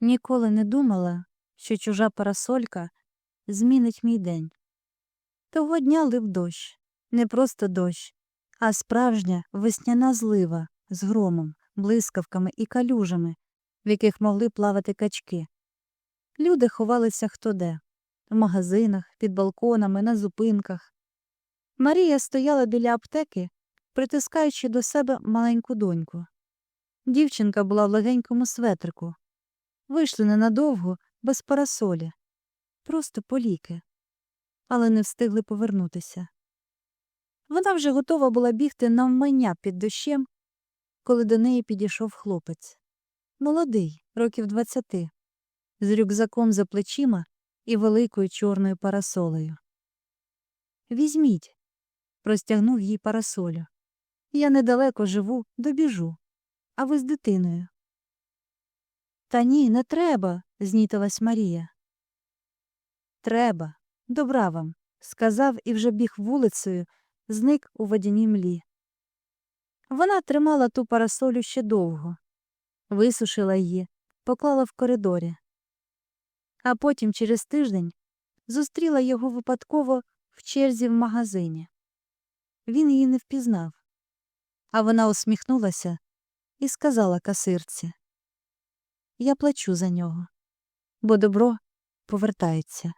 Ніколи не думала, що чужа парасолька змінить мій день. Того дня лив дощ, не просто дощ, а справжня весняна злива з громом, блискавками і калюжами, в яких могли плавати качки. Люди ховалися хто де в магазинах, під балконами, на зупинках. Марія стояла біля аптеки, притискаючи до себе маленьку доньку. Дівчинка була в легенькому светрику. Вийшли ненадовго, без парасолі, просто по ліки, але не встигли повернутися. Вона вже готова була бігти навмання під дощем, коли до неї підійшов хлопець. Молодий, років двадцяти, з рюкзаком за плечима і великою чорною парасолею. Візьміть, простягнув їй парасолю. Я недалеко живу, добіжу. А ви з дитиною. Та ні, не треба, знітилась Марія. Треба, добра вам, сказав і вже біг вулицею, зник у водяній млі. Вона тримала ту парасолю ще довго, висушила її, поклала в коридорі. А потім через тиждень зустріла його випадково в черзі в магазині. Він її не впізнав. А вона усміхнулася і сказала касирці Я плачу за нього, бо добро повертається.